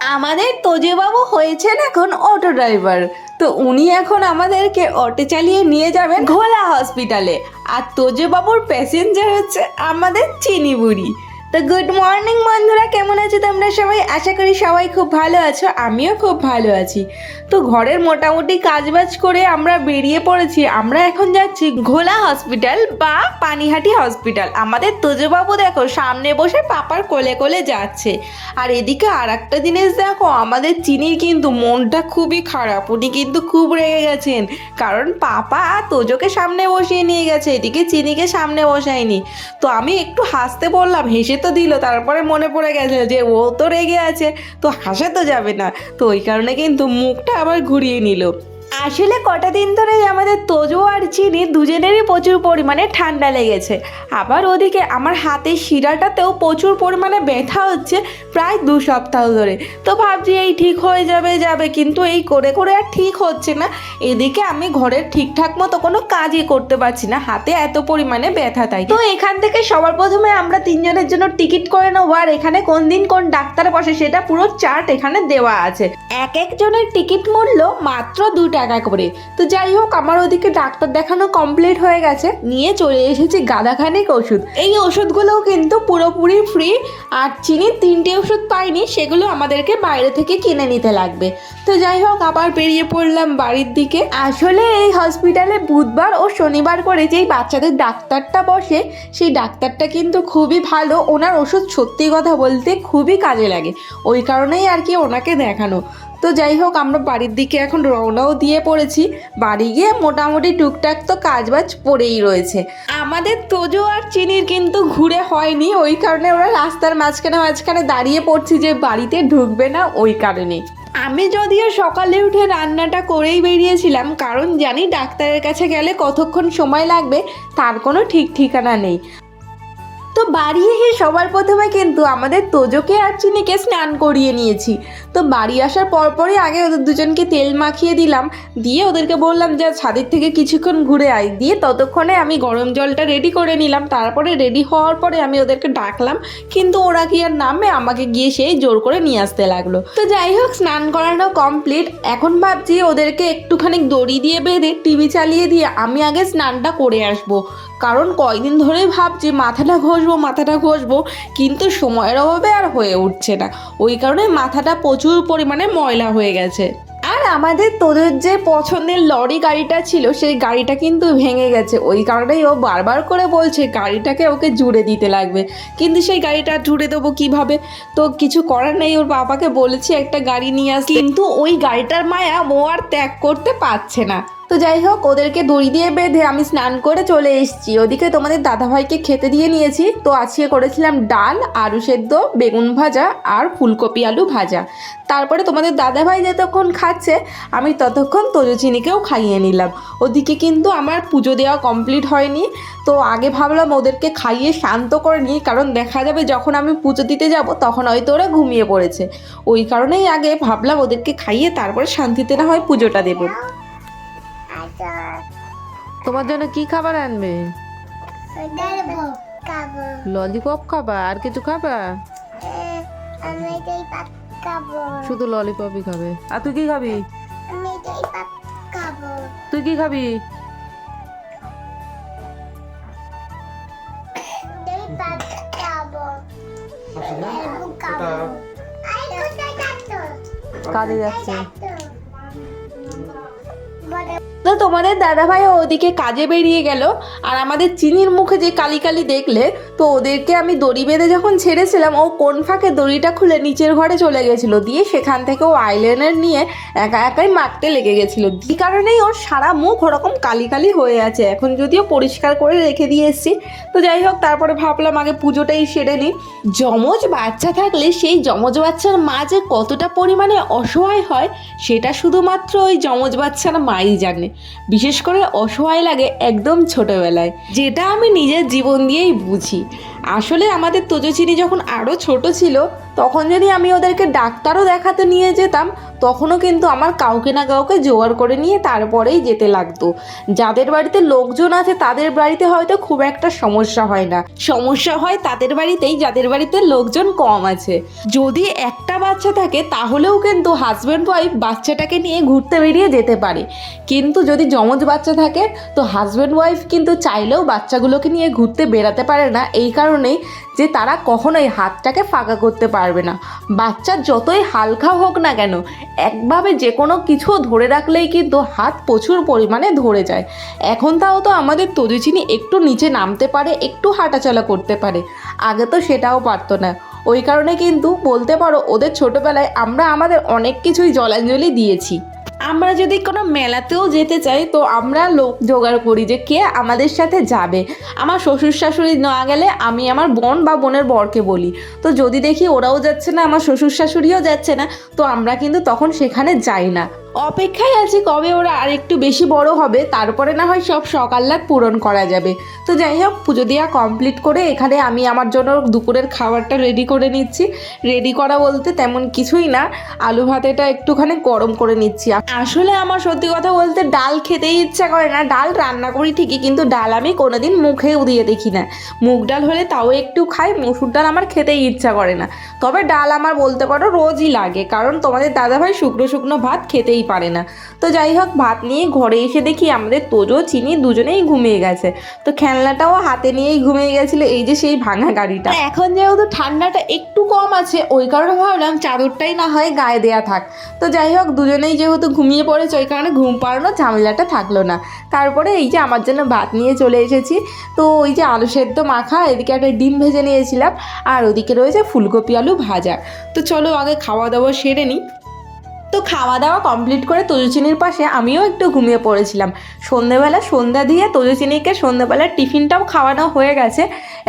আমাদের তোজেবাবু হয়েছেন এখন অটো ড্রাইভার। তো উনি এখন আমাদেরকে অটো চালিয়ে নিয়ে যাবেন ঘোলা হসপিটালে। আর তোজেবাবুর প্যাসেঞ্জার হচ্ছে আমাদের চিনি বুড়ি তো গুড মর্নিং বন্ধুরা, কেমন আছো তোমরা সবাই? আশা করি সবাই খুব ভালো আছো, আমিও খুব ভালো আছি। তো ঘরের মোটামুটি কাজবাজ করে আমরা বেরিয়ে পড়েছি। আমরা এখন যাচ্ছি ঘোলা হসপিটাল বা পানিহাটি হসপিটাল আমাদের তোজবাবু দেখো, সামনে বসে পাপার কোলে কোলে যাচ্ছে। আর এদিকে আর একটা জিনিস দেখো, আমাদের চিনির কিন্তু মনটা খুবই খারাপ। উনি কিন্তু খুব রেগে গেছেন। কারণ পাপা তোজোকে সামনে বসিয়ে নিয়ে গেছে, এদিকে চিনিকে সামনে বসায়নি। তো আমি একটু হাসতে বললাম, হেসে তো দিল, তারপরে মনে পড়ে গেছে যে ও তো রেগে আছে, তো হাসা তো যাবে না। তো ওই কারণে কিন্তু মুখটা আবার ঘুরিয়ে নিল। আসলে কটা দিন ধরে আমাদের তোজো আর চিনি দুজনেরই প্রচুর পরিমাণে ঠান্ডা লেগেছে। আবার ওদিকে আমার হাতের শিরাটাতেও প্রচুর পরিমাণে ব্যথা হচ্ছে প্রায় দু সপ্তাহ ধরে। তো ভাবছি এই ঠিক হয়ে যাবে যাবে, কিন্তু এই করে করে আর ঠিক হচ্ছে না। এদিকে আমি ঘরের ঠিকঠাক মতো কোনো কাজই করতে পারছি না, হাতে এত পরিমাণে ব্যথা তাই। তো এখান থেকে সবার প্রথমে আমরা তিনজনের জন্য টিকিট করে নেব, আর এখানে কোন দিন কোন ডাক্তার বসে সেটা পুরো চার্ট এখানে দেওয়া আছে। এক একজনের টিকিট মূল্য মাত্র দু টাকা করে। তো যাই হোক, আমার ওদিকে ডাক্তার দেখানো কমপ্লিট হয়ে গেছে। নিয়ে চলে এসেছি গাদাখানিক ওষুধ। এই ওষুধগুলোও কিন্তু পুরোপুরি ফ্রি আর চিনির তিনটে ওষুধ পাইনি, সেগুলো আমাদেরকে বাইরে থেকে কিনে নিতে লাগবে। তো যাই হোক, আবার বেরিয়ে পড়লাম বাড়ির দিকে। আসলে এই হসপিটালে বুধবার ও শনিবার করে যেই বাচ্চাদের ডাক্তারটা বসে, সেই ডাক্তারটা কিন্তু খুবই ভালো। ওনার ওষুধ সত্যি কথা বলতে খুবই কাজে লাগে। ওই কারণেই আর কি ওনাকে দেখানো। তো যাই হোক, আমরা বাড়ির দিকে এখন রওনাও দিয়ে পড়েছি। বাড়ি গিয়ে মোটামুটি টুকটাক তো কাজবাজ পড়েই রয়েছে। আমাদের তোজো আর চিনির কিন্তু ঘুরে হয়নি, ওই কারণে ওরা রাস্তার মাঝখানে মাঝখানে দাঁড়িয়ে পড়ছি যে বাড়িতে ঢুকবে না ওই কারণে। আমি যদিও সকালে উঠে রান্নাটা করেই বেরিয়েছিলাম, কারণ জানি ডাক্তারের কাছে গেলে কতক্ষণ সময় লাগবে, তার কোনো ঠিক ঠিকানা নেই। তো বাড়ি এসে সবার প্রথমে কিন্তু আমাদের তোজোকে আর চিনিকে স্নান করিয়ে নিয়েছি। তো বাড়ি আসার পরপরই আগে ওদের দুজনকে তেল মাখিয়ে দিলাম। দিয়ে ওদেরকে বললাম, যে ছাদের থেকে কিছুক্ষণ ঘুরে আয়। দিয়ে ততক্ষণে আমি গরম জলটা রেডি করে নিলাম। তারপরে রেডি হওয়ার পরে আমি ওদেরকে ডাকলাম। কিন্তু ওরা কি আর নামে? আমাকে গিয়ে সেই জোর করে নিয়ে আসতে লাগল। তো যাই হোক, স্নান করানো কমপ্লিট এখন ভাবছি ওদেরকে একটুখানি দড়ি দিয়ে বেঁধে টিভি চালিয়ে দিয়ে আমি আগে স্নানটা করে আসব। কারণ কয়দিন ধরেই ভাবছি মাথাটা ঘষবো মাথাটা ঘষবো, কিন্তু সময়ের অভাবে আর হয়ে উঠছে না। ওই কারণে মাথাটা প্রচুর পরিমাণে ময়লা হয়ে গেছে। আর আমাদের তোদের যে পছন্দের লরি গাড়িটা ছিল, সেই গাড়িটা কিন্তু ভেঙে গেছে। ওই কারণেই ও বারবার করে বলছে, গাড়িটাকে ওকে জুড়ে দিতে লাগবে। কিন্তু সেই গাড়িটা জুড়ে দেবো কীভাবে? তো কিছু করার নেই, ওর বাবাকে বলেছি একটা গাড়ি নিয়ে আস। কিন্তু ওই গাড়িটার মায়া ও আর ত্যাগ করতে পারছে না। তো যাই হোক, ওদেরকে দড়ি দিয়ে বেঁধে আমি স্নান করে চলে এসেছি। ওদিকে তোমাদের দাদাভাইকে খেতে দিয়ে নিয়েছি। তো আজকে করেছিলাম ডাল, আলু সেদ্ধ, বেগুন ভাজা আর ফুলকপি আলু ভাজা। তারপরে তোমাদের দাদাভাই যতক্ষণ খাচ্ছে, আমি ততক্ষণ তজুচিনিকেও খাইয়ে নিলাম। ওদিকে কিন্তু আমার পুজো দেওয়া কমপ্লিট হয়নি। তো আগে ভাবলাম ওদেরকে খাইয়ে শান্ত করে নিই, কারণ দেখা যাবে যখন আমি পুজো দিতে যাব, তখন হয়তো ওরা ঘুমিয়ে পড়েছে। ওই কারণেই আগে ভাবলাম ওদেরকে খাইয়ে তারপরে শান্তিতে না হয় পুজোটা দেবো। তোমার জন্য কি খাবার আনবে? ললিপপ খাবা? আর কিছু খাবা? শুধু ললিপপই খাবে। আর তুই কি খাবি? তুই কি খাবি? কাজে যাচ্ছে। তো তোমাদের দাদাভাই ওদিকে কাজে বেরিয়ে গেল। আর আমাদের চিনির মুখে যে কালি কালি দেখলে, তো ওদেরকে আমি দড়ি বেঁধে যখন ছেড়েছিলাম, ও কোন ফাঁকে দড়িটা খুলে নিচের ঘরে চলে গেছিল। দিয়ে সেখান থেকে ও আইলাইনার নিয়ে একা একাই মাখতে লেগে গেছিল। যে কারণেই ওর সারা মুখ ওরকম কালি কালি হয়ে আছে। এখন যদিও পরিষ্কার করে রেখে দিয়ে এসেছি। তো যাই হোক, তারপরে ভাবলাম আগে পুজোটাই সেরে নিই। যমজ বাচ্চা থাকলে সেই যমজ বাচ্চার মা যে কতটা পরিমাণে অসহায় হয়, সেটা শুধুমাত্র ওই যমজ বাচ্চার মাই জানে। বিশেষ করে অসহায় লাগে একদম ছোটবেলায়। যেটা আমি নিজের জীবন দিয়েই বুঝি। আসলে আমাদের তোজচিনি যখন আরও ছোট ছিল, তখন যদি আমি ওদেরকে ডাক্তারও দেখাতে নিয়ে যেতাম তখনও কিন্তু আমার কাউকে না কাউকে জোগাড় করে নিয়ে তারপরেই যেতে লাগতো। যাদের বাড়িতে লোকজন আছে, তাদের বাড়িতে হয়তো খুব একটা সমস্যা হয় না। সমস্যা হয় তাদের বাড়িতেই, যাদের বাড়িতে লোকজন কম আছে। যদি একটা বাচ্চা থাকে, তাহলেও কিন্তু হাজব্যান্ড ওয়াইফ বাচ্চাটাকে নিয়ে ঘুরতে বেরিয়ে যেতে পারে। কিন্তু যদি যমজ বাচ্চা থাকে, তো হাজব্যান্ড ওয়াইফ কিন্তু চাইলেও বাচ্চাগুলোকে নিয়ে ঘুরতে বেরাতে পারে না। এই কারণেই যে তারা কখনোই হাতটাকে ফাঁকা করতে পারবে না। বাচ্চা যতই হালকা হোক না কেন, একভাবে যে কোনো কিছু ধরে রাখলেই কিন্তু হাত প্রচুর পরিমাণে ধরে যায়। এখন তাও তো আমাদের তজুচিনি একটু নিচে নামতে পারে, একটু হাঁটাচলা করতে পারে। আগে তো সেটাও পারতো না। ওই কারণে কিন্তু বলতে পারো ওদের ছোটোবেলায় আমরা আমাদের অনেক কিছুই জলাঞ্জলি দিয়েছি। আমরা যদি কোনো মেলাতেও যেতে চাই, তো আমরা লোক জোগাড় করি যে কে আমাদের সাথে যাবে। আমার শ্বশুর শাশুড়ি না গেলে আমি আমার বোন বা বোনের বরকে বলি। তো যদি দেখি ওরাও যাচ্ছে না, আমার শ্বশুর শাশুড়িও যাচ্ছে না, তো আমরা কিন্তু তখন সেখানে যাই না। অপেক্ষায় আছি কবে ওরা আর একটু বেশি বড় হবে, তারপরে না হয় সব সকাল্লাদ পূরণ করা যাবে। তো যাই হোক, পুজো দেওয়া কমপ্লিট করে এখানে আমি আমার জন্য দুপুরের খাবারটা রেডি করে নিচ্ছি। রেডি করা বলতে তেমন কিছুই না, আলু ভাতেটা একটুখানি গরম করে নিচ্ছি। আসলে আমার সত্যি কথা বলতে ডাল খেতেই ইচ্ছা করে না, ডাল রান্না করি ঠিকই, কিন্তু ডাল আমি কোনোদিন মুখেও দিয়ে দেখি না। মুগ ডাল হলে তাও একটু খাই, মসুর ডাল আমার খেতেই ইচ্ছা করে না। তবে ডাল আমার বলতে পারো রোজই লাগে, কারণ তোমাদের দাদাভাই শুকনো শুকনো ভাত খেতেই পারে না। তো যাই হোক, ভাত নিয়ে ঘরে এসে দেখি আমাদের তোজো, চিনি দুজনেই ঘুমিয়ে গেছে। তো খেলনাটাও হাতে নিয়েই ঘুমিয়ে গেছিল এই যে সেই ভাঙা গাড়িটা। এখন যেহেতু ঠান্ডাটা একটু কম আছে, ওই কারণে ভাবলাম চাদরটাই না হয় গায়ে দেয়া থাক। তো যাই হোক, দুজনেই যেহেতু ঘুমিয়ে পড়েছে, ওই কারণে ঘুম পাড়ানো ঝামেলাটা থাকল না। তারপরে এই যে আমার জন্য ভাত নিয়ে চলে এসেছি। তো ওই যে আলু সেদ্ধ মাখা, এদিকে একটা ডিম ভেজে নিয়েছিলাম। আর ওদিকে রয়েছে ফুলকপি আলু ভাজা। তো চলো আগে খাওয়া দাওয়া সেরে নিই। তো খাওয়া দাওয়া কমপ্লিট করে তজুচিনির পাশে আমিও একটু ঘুমিয়ে পড়েছিলাম। সন্ধেবেলা সন্ধ্যা দিয়ে তজুচিনিকে সন্ধ্যাবেলার টিফিনটাও খাওয়ানো হয়ে গেছে।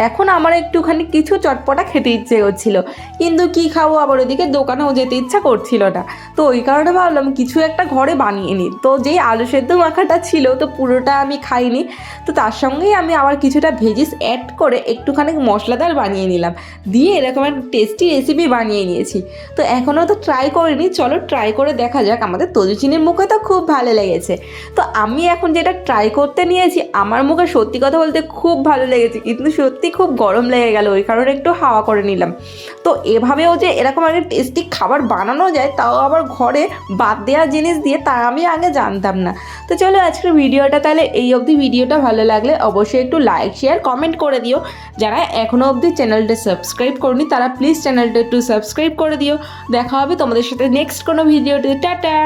এখন আমার একটুখানি কিছু চটপটা খেতে ইচ্ছে করছিল। কিন্তু কি খাব আবার ওদিকে দোকানেও যেতে ইচ্ছা করছিল না। তো ওই কারণে ভাবলাম কিছু একটা ঘরে বানিয়ে নিই। তো যেই আলু সেদ্ধ মাখাটা ছিল তো পুরোটা আমি খাইনি। তো তার সঙ্গেই আমি আবার কিছুটা ভেজিস অ্যাড করে একটুখানি মশলাদার বানিয়ে নিলাম। দিয়ে এরকম একটা টেস্টি রেসিপি বানিয়ে নিয়েছি। তো এখনও তো ট্রাই করিনি। চলো ট্রাই করে দেখা যাক, আমাদের তজুচিনির মুখে তো খুব ভালো লেগেছে। তো আমি এখন যেটা ট্রাই করতে নিয়েছি, আমার মুখে সত্যি কথা বলতে খুব ভালো লেগেছে, কিন্তু সত্যি খুব গরম লেগে গেল, ওই কারণে একটু হাওয়া করে নিলাম। তো এভাবেও যে এরকম একটা টেস্টি খাবার বানানো যায়, তাও আবার ঘরে বাদ দেওয়া জিনিস দিয়ে তা আমি আগে জানতাম না। তো চলো আজকের ভিডিওটা তাহলে এই অবধি। ভিডিওটা ভালো লাগলে অবশ্যই একটু লাইক শেয়ার কমেন্ট করে দিও। যারা এখনও অবধি চ্যানেলটা সাবস্ক্রাইব করনি, তারা প্লিজ চ্যানেলটা একটু সাবস্ক্রাইব করে দিও। দেখা হবে তোমাদের সাথে নেক্সট কোনো ভিডিওতে টাটা